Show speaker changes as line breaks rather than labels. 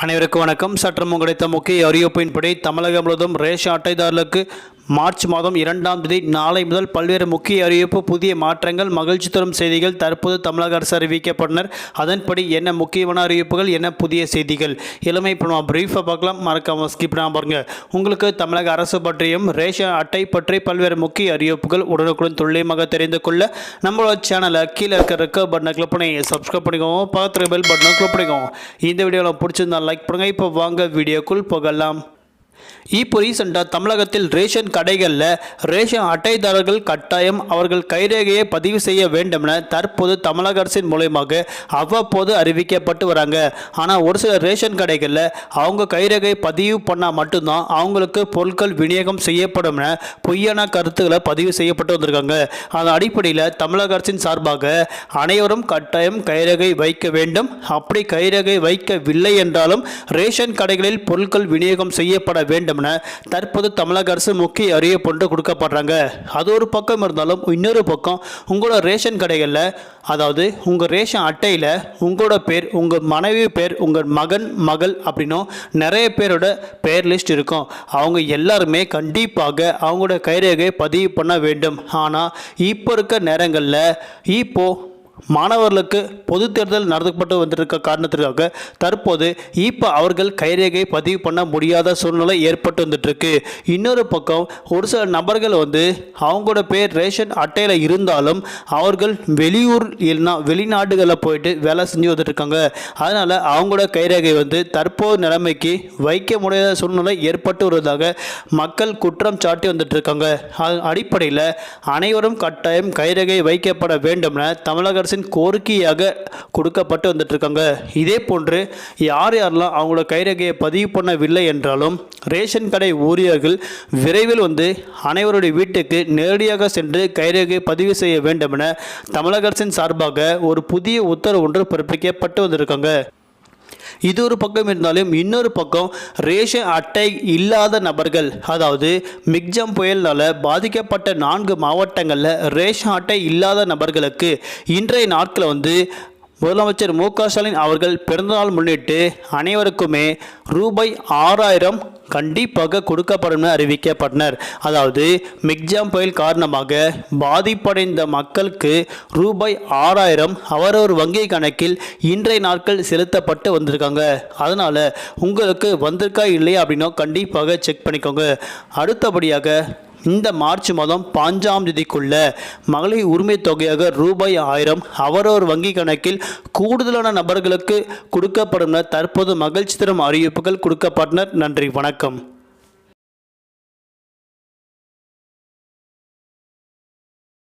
அனைவருக்கும் வணக்கம். சற்றம் கிடைத்த முக்கிய அறிவிப்பின்படி தமிழகம் முழுவதும் ரேஷன் அட்டைதாரர்களுக்கு மார்ச் மாதம் இரண்டாம் தேதி நாளை முதல் பல்வேறு முக்கிய அறிவிப்பு புதிய மாற்றங்கள் மகிழ்ச்சி தரும் செய்திகள் தற்போது தமிழக அரசு அறிவிக்கப்பட்டனர். அதன்படி என்ன முக்கியமான அறிவிப்புகள் என்ன புதிய செய்திகள்? இளமை இப்போ பிரீஃபாக பார்க்கலாம். மறக்காம ஸ்கிப் பண்ணாம பாருங்க. உங்களுக்கு தமிழக அரசு பற்றியும் ரேஷன் அட்டை பற்றி பல்வேறு முக்கிய அறிவிப்புகள் உடனுக்குடன் துல்லியமாக தெரிந்து கொள்ள நம்மளோட சேனலை கீழே இருக்க பட்டனை கிளிக் பண்ணி சப்ஸ்கிரைப் பண்ணிக்கோங்க. பக்கத்தில் பெல் பட்டனை கிளிக் பண்ணிக்கோங்க. இந்த வீடியோவில் பிடிச்சிருந்தா லைக் பண்ணுங்கள் இப்போ வாங்க வீடியோக்குள் போகலாம். இப்போ ரீசெண்டாக தமிழகத்தில் ரேஷன் கடைகளில் ரேஷன் அட்டைதாரர்கள் கட்டாயம் அவர்கள் கைரேகையை பதிவு செய்ய வேண்டும் என தற்போது தமிழக அரசின் மூலயமாக அவ்வப்போது அறிவிக்கப்பட்டு வராங்க. ஆனால் ஒரு சில ரேஷன் கடைகளில் அவங்க கைரேகை பதிவு பண்ணால் மட்டும்தான் அவங்களுக்கு பொருட்கள் விநியோகம் செய்யப்படும் என பொய்யான கருத்துக்களை பதிவு செய்யப்பட்டு வந்திருக்காங்க. அதன் அடிப்படையில் தமிழக அரசின் சார்பாக அனைவரும் கட்டாயம் கைரேகை வைக்க வேண்டும். அப்படி கைரேகை வைக்கவில்லை என்றாலும் ரேஷன் கடைகளில் பொருட்கள் விநியோகம் செய்யப்பட வேண்டும்னு தற்போது தமிழக அரசு முக்கிய அறிவிப்பு ஒன்று கொடுக்கப்படுறாங்க. அது ஒரு பக்கம் இருந்தாலும் இன்னொரு பக்கம் உங்களோட ரேஷன் கடைகளில் அதாவது உங்கள் ரேஷன் அட்டையில் உங்களோட பேர் உங்கள் மனைவி பேர் உங்கள் மகன் மகள் அப்படின்னும் நிறைய பேரோட பேர் லிஸ்ட் இருக்கும். அவங்க எல்லாருமே கண்டிப்பாக அவங்களோட கைரேகையை பதிவு பண்ண வேண்டும். ஆனால் இப்போ இருக்க நேரங்களில் இப்போ மாணவர்களுக்கு பொது தேர்தல் நடத்தப்பட்டு வந்திருக்க காரணத்திற்காக தற்போது இப்போ அவர்கள் கைரேகை பதிவு பண்ண முடியாத சூழ்நிலை ஏற்பட்டு வந்துட்டுருக்கு. இன்னொரு பக்கம் ஒரு சில நபர்கள் வந்து அவங்களோட பேர் ரேஷன் அட்டையில் இருந்தாலும் அவர்கள் வெளியூர் இல்லைனா வெளிநாடுகளில் போயிட்டு வேலை செஞ்சு வந்துட்டுருக்காங்க. அதனால் அவங்களோட கைரேகை வந்து தற்போது நிலைமைக்கு வைக்க முடியாத சூழ்நிலை ஏற்பட்டு வருவதாக மக்கள் குற்றம் சாட்டி வந்துட்டுருக்காங்க. அதன் அடிப்படையில் அனைவரும் கட்டாயம் கைரேகை வைக்கப்பட வேண்டும் என தமிழக அரசின் கோரிக்கையாக கொடுக்கப்பட்டு வந்துட்டுருக்காங்க. இதே போன்று யார் யாரெல்லாம் அவங்களோட கைரேகையை பதிவு பண்ணவில்லை என்றாலும் ரேஷன் கடை ஊழியர்கள் விரைவில் வந்து அனைவருடைய வீட்டுக்கு நேரடியாக சென்று கைரேகை பதிவு செய்ய வேண்டும் என தமிழக அரசின் சார்பாக ஒரு புதிய உத்தரவு ஒன்று பிறப்பிக்கப்பட்டு வந்திருக்காங்க. இது ஒரு பக்கம் இருந்தாலும் இன்னொரு பக்கம் ரேஷன் அட்டை இல்லாத நபர்கள் அதாவது மிக்ஜம் புயலினால் பாதிக்கப்பட்ட நான்கு மாவட்டங்களில் ரேஷன் அட்டை இல்லாத நபர்களுக்கு இன்றைய நாட்களில் வந்து முதலமைச்சர் மு க ஸ்டாலின் அவர்கள் பிறந்தநாள் முன்னிட்டு அனைவருக்குமே ரூபாய் ஆறாயிரம் கண்டிப்பாக கொடுக்கப்படும் என அறிவிக்கப்பட்டனர். அதாவது மிக்ஜாம் புயல் காரணமாக பாதிப்படைந்த மக்களுக்கு ரூபாய் ஆறாயிரம் அவரவர் வங்கி கணக்கில் இன்றைய நாட்கள் செலுத்தப்பட்டு வந்திருக்காங்க. அதனால் உங்களுக்கு வந்திருக்கா இல்லையா அப்படின்னா கண்டிப்பாக செக் பண்ணிக்கோங்க. அடுத்தபடியாக இந்த மார்ச் மாதம் பாஞ்சாம் தேதிக்குள்ள மகளிர் உரிமை தொகையாக ரூபாய் ஆயிரம் அவரோர் வங்கி கணக்கில் கூடுதலான நபர்களுக்கு கொடுக்கப்படும் தற்போது மகிழ்ச்சி தரும் அறிவிப்புகள் கொடுக்கப்பட்டனர். நன்றி வணக்கம்.